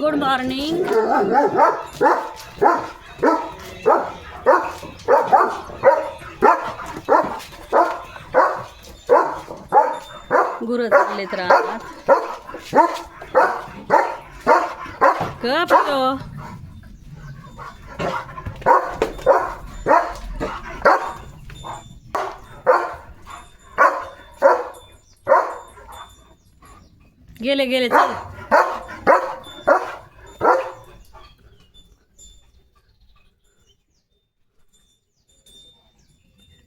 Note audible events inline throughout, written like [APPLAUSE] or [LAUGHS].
Good morning गुरु चालले तर गप गेले गेले चल.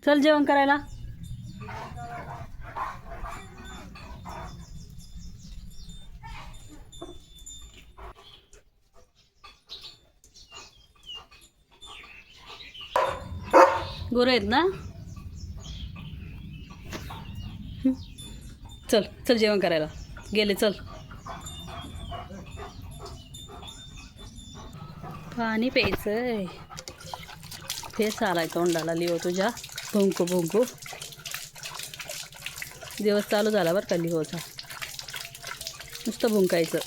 चल जेवण करायला. गुरं आहेत ना? चल चल जेवण करायला. गेले चल. पाणी प्यायचं फेस आलाय तोंडाला लिओ तुझ्या. भुंकू भुंकू. दिवस चालू झाला बरं का लिओचा नुसतं भुंकायचं.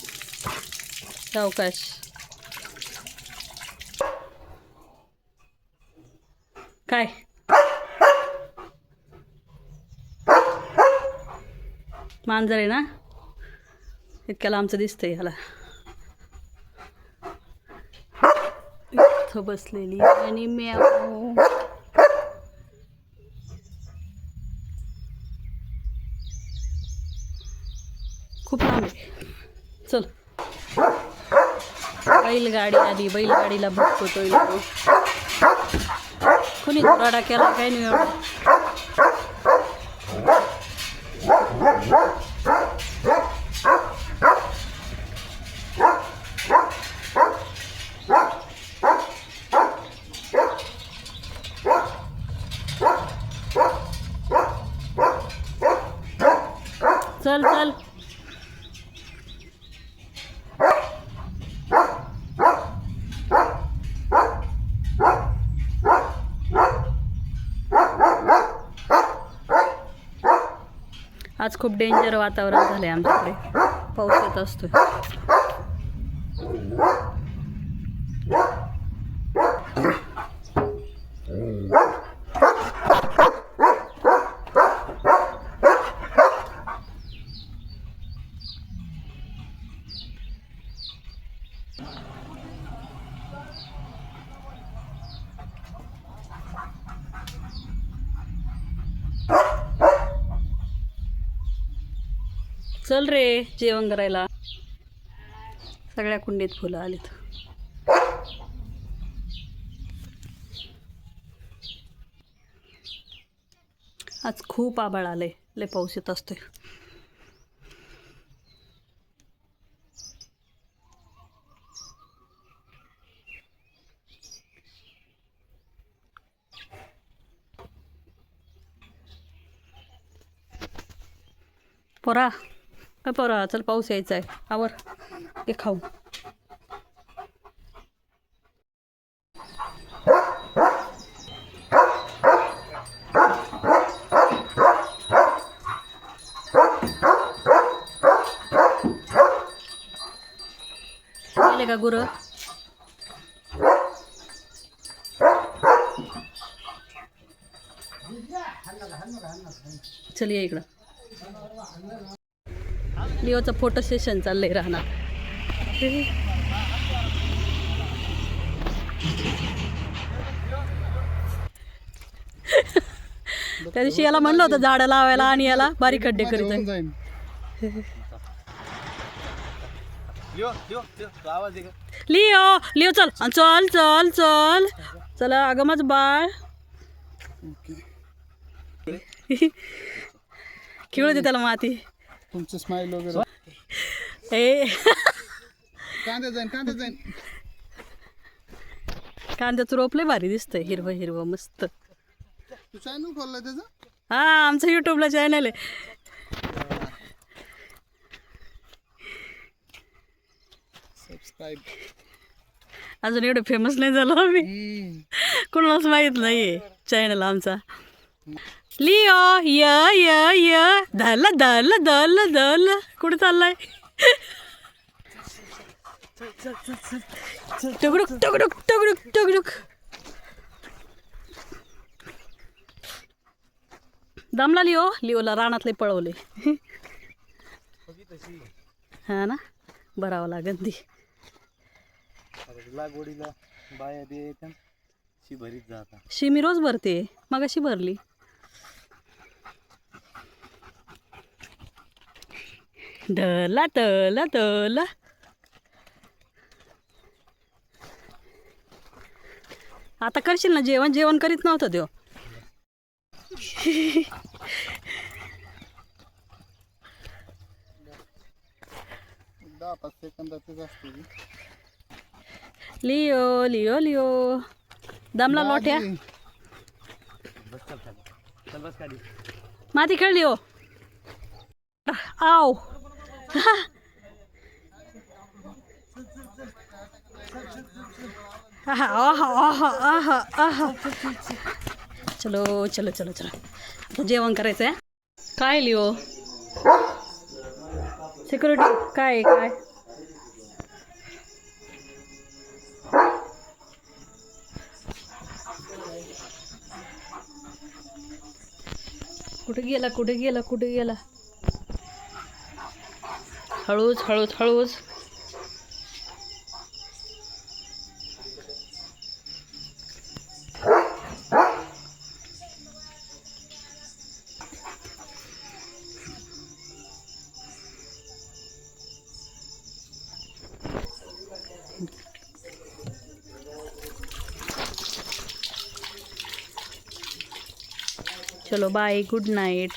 सावकाश काय? मांजर आहे ना? इतक्याला आमचं दिसतंय ह्याला. इथं बसलेली आणि मी खूप लांब आहे. चल. बैलगाडी आली बैलगाडीला बघतोय कोणी दुराडा केला काय नाही एवढा? चल चल. आज खूप डेंजर वातावरण झालंय आमच्याकडे. पाऊस येत असतो चल रे जेवण करायला. सगळ्या कुंडीत फुलं आलीत. आज खूप आबाळ आले लय पाऊस येत असतोय. पोरा. हा पोरा चल पाऊस यायचा आहे. आवर हे खाऊ. का गुर? चल या इकडं. लिओचं फोटो सेशन चाललंय राहणार. त्या दिवशी याला म्हणलं होतं झाडं लावायला आणि याला बारीक खड्डे करीत लिओ लिओ चल चल चल चल. चला अगं माझं बाळ. [LAUGHS] खेळू दे त्याला माती. तुमचं स्माईल वगैरे. ए कांदे जाईन कांदे जाईन. कांद्याचं रोप लय भारी दिसतंय हिरवं हिरवं मस्त. तू चॅनल खोललाय त्याचं? हा आमचं युट्यूबला चॅनल आहे. सबस्क्राईब अजून एवढं फेमस नाही झालो आम्ही. कोणालाच माहीत नाहीये चॅनल आमचा. लिओ य य य. धरला धरला धरला धरला कुठे चाललाय? टुकडुक टुकडुक टुकडुक टुकडुक दमला लिओ. लिओला रानातले पळवले. हा ना? भरावं लागेल ती. लागवडीला बाया बी येतात शी भरीत जाता. शी मी रोज भरते. मग अशी भरली. दला तला तला आता करशील ना जेवण? जेवण करीत नव्हतं ती. Leo Leo Leo. दमला लोट्या. माती खेळ लिओ. आव. चलो चलो चलो चलो. आता जेवण करायचं आहे काय लिओ? सिक्युरिटी काय काय? कुठे गेला कुठे गेला कुठे गेला? हळूच हळूच हळूच. चलो बाय गुड नाईट